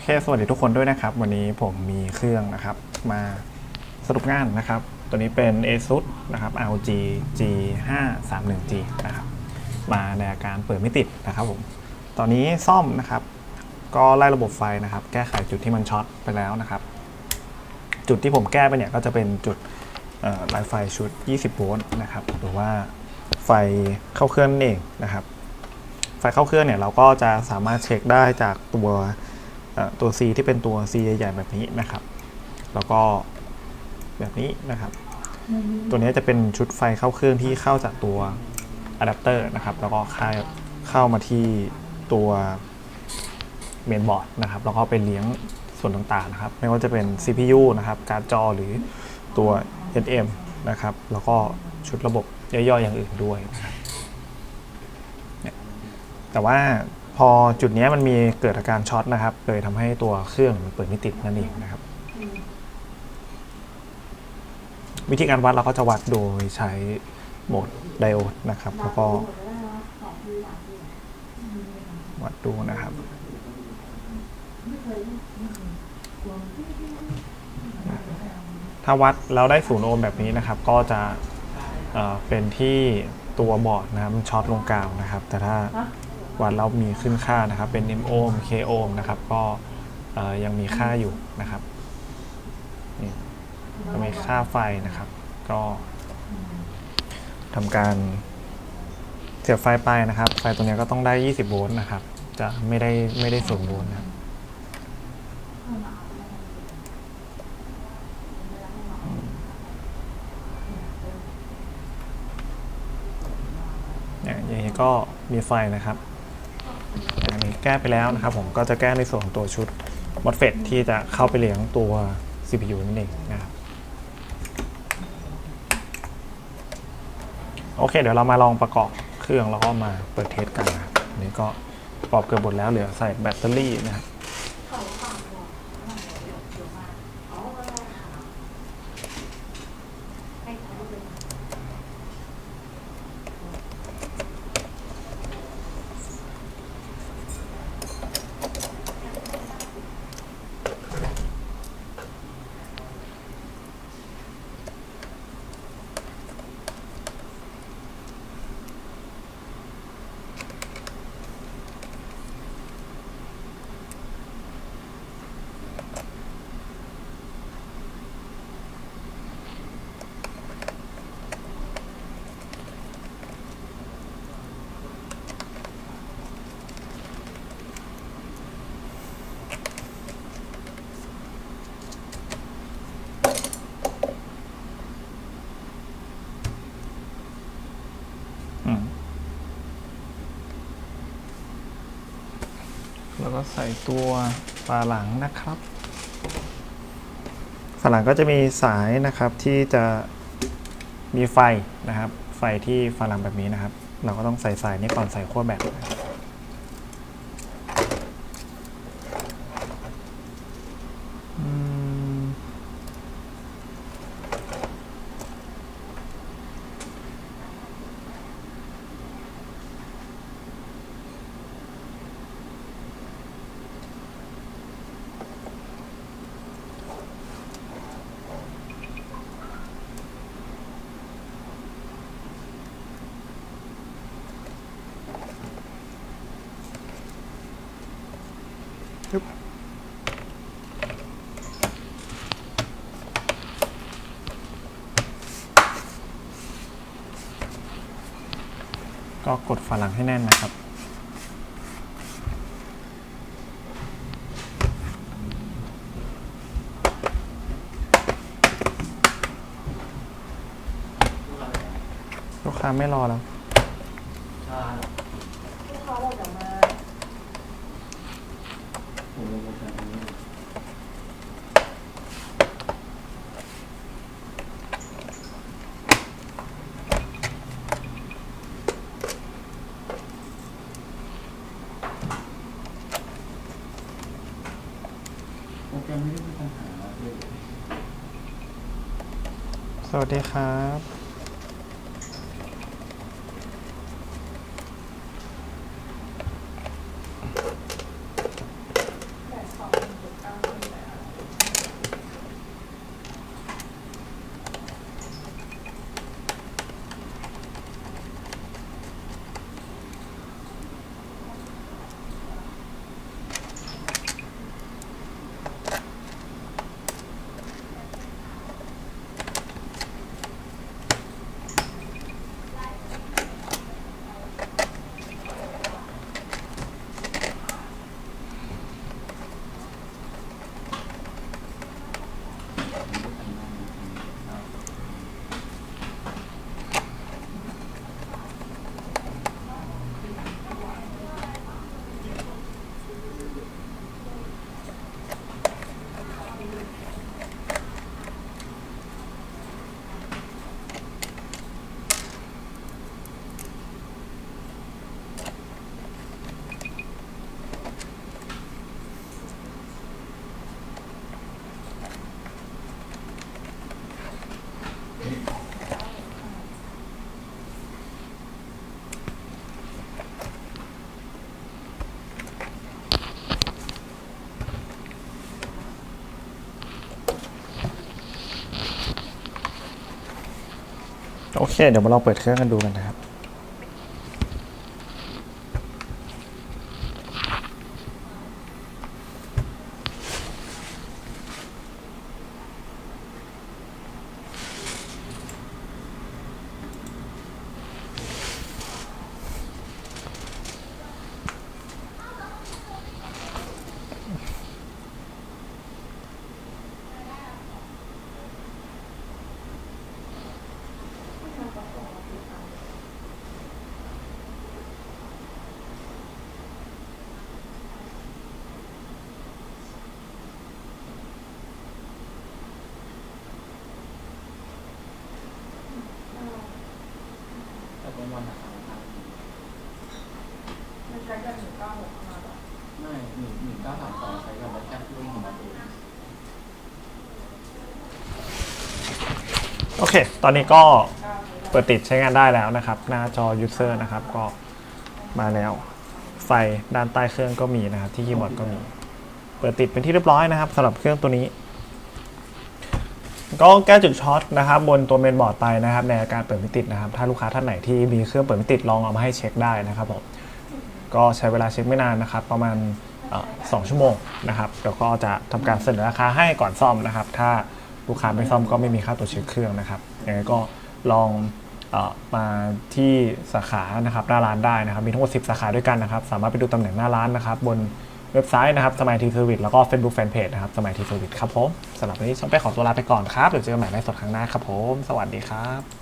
เค สวัสดีทุกคนด้วยนะครับ วันนี้ผมมีเครื่องนะครับ มาสรุปงานนะครับ ตัวนี้เป็น ASUS นะครับ ROG G531G นะครับ มาในอาการเปิดไม่ติดนะครับผม ตอนนี้ซ่อมนะครับ ก็ไล่ระบบไฟนะครับ แก้ไขจุดที่มันช็อตไปแล้วนะครับ จุดที่ผมแก้ไปเนี่ยก็จะเป็นจุดลน์ไฟชุด 20 โวลต์นะครับ หรือว่าไฟเข้าเครื่องนั่นเองนะครับไฟเข้าเครื่องเนี่ยเราก็จะสามารถเช็คได้จากตัว ตัว C ที่เป็นตัว C ใหญ่ๆแบบนี้นะครับ แล้วก็แบบนี้นะครับ ตัวนี้จะเป็นชุดไฟเข้าเครื่องที่เข้าจากตัวอะแดปเตอร์นะครับ แล้วก็เข้าเข้ามาที่ตัวเมนบอร์ดนะครับ แล้วก็ไปเลี้ยงส่วนต่างๆนะครับ ไม่ว่าจะเป็น CPU นะครับ การ์ดจอหรือตัว NM นะครับ แล้วก็ชุดระบบย่อยๆอย่างอื่นด้วยนะครับแต่ว่า พอจุดเนี้ยมันมีเกิดอาการช็อตนะครับ เลยทำให้ตัวเครื่องมันเปิดไม่ติดนั่นเองนะครับ วิธีการวัดเราก็จะวัดโดยใช้โหมดไดโอดนะครับ แล้วก็วัดดูนะครับถ้าวัดแล้วได้ศูนย์โอห์มแบบนี้นะครับ ก็จะเอ่อเป็นที่ตัวบอร์ดนะครับมันช็อตลงกาวนะครับ แต่ถ้า วัดแล้วมีขึ้นค่านะครับ เป็น m โอห์ม k โอห์มนะครับ ก็ยังมีค่าอยู่นะครับนี่ก็มีค่าไฟนะครับ ก็ทำการเสียบไฟไปนะครับ ไฟตัวนี้ก็ต้องได้ 20 โวลต์นะครับ จะไม่ได้ไม่ได้ศูนย์โวลต์นะครับเนี่ยอย่างนี้ก็มีไฟนะครับ แก้ไปแล้วนะครับผมก็จะแก้ในส่วนของตัวชุด MOSFET ที่จะเข้าไปเลี้ยงตัว CPU นั่นเองนะครับโอเค เดี๋ยวเรามาลองประกอบเครื่องแล้วก็มาเปิดเทสกันนะนี่ก็ประกอบเกือบหมดแล้วเหลือใส่แบตเตอรี่นะครับ อืม แล้วก็ใส่ตัวฝาหลังนะครับฝาหลังก็จะมีสายนะครับที่จะมีไฟนะครับ ไฟที่ฝาหลังแบบนี้นะครับ เราก็ต้องใส่สายนี้ก่อนใส่ขั้วแบต ก็กดฝาหลังให้แน่นนะครับ ลูกค้าไม่รอแล้ว โปรแกรมไม่ได้มีปัญหาเลย สวัสดีครับ โอเค เดี๋ยวมาลองเปิดเครื่องกันดูกันนะครับ แต่กลางวันอะครับมันใช้กันหนึ่งเก้าหกมาแบบไม่หนึ่งหนึ่งเก้าสามสองใช้กับแค่รุ่นของมันเองโอเค ตอนนี้ก็เก้าเลยเปิดติดใช้งานได้แล้วนะครับ หน้าจอ user นะครับ ก็มาแล้ว ไฟด้านใต้เครื่องก็มีนะครับ ที่คีย์บอร์ดก็มี เปิดติดเป็นที่เรียบร้อยนะครับสำหรับเครื่องตัวนี้ ก็แก้จุดช็อตนะครับบนตัวเมนบอร์ดไปนะครับในอาการเปิดไม่ติดนะครับถ้าลูกค้าท่านไหนที่มีเครื่องเปิดไม่ติดลองเอามาให้เช็คได้นะครับผมก็ใช้เวลาเช็คไม่นานนะครับ ประมาณสองชั่วโมงนะครับแล้วก็จะทำการเสนอราคาให้ก่อนซ่อมนะครับ ถ้าลูกค้าไม่ซ่อมก็ไม่มีค่าตรวจเช็คเครื่องนะครับยังไงก็ลองมาที่สาขานะครับหน้าร้านได้นะครับ มีทั้งหมด10 สาขาด้วยกันนะครับ สามารถไปดูตำแหน่งหน้าร้านนะครับ บน เว็บไซต์นะครับสมัยทีเซอร์วิสแล้วก็ Facebook Fanpage นะครับสมัยทีเซอร์วิสครับผมสำหรับวันนี้ช่องไปขอตัวลาไปก่อนครับเดี๋ยวเจอกันใหม่ในสดครั้งหน้าครับผม สวัสดีครับ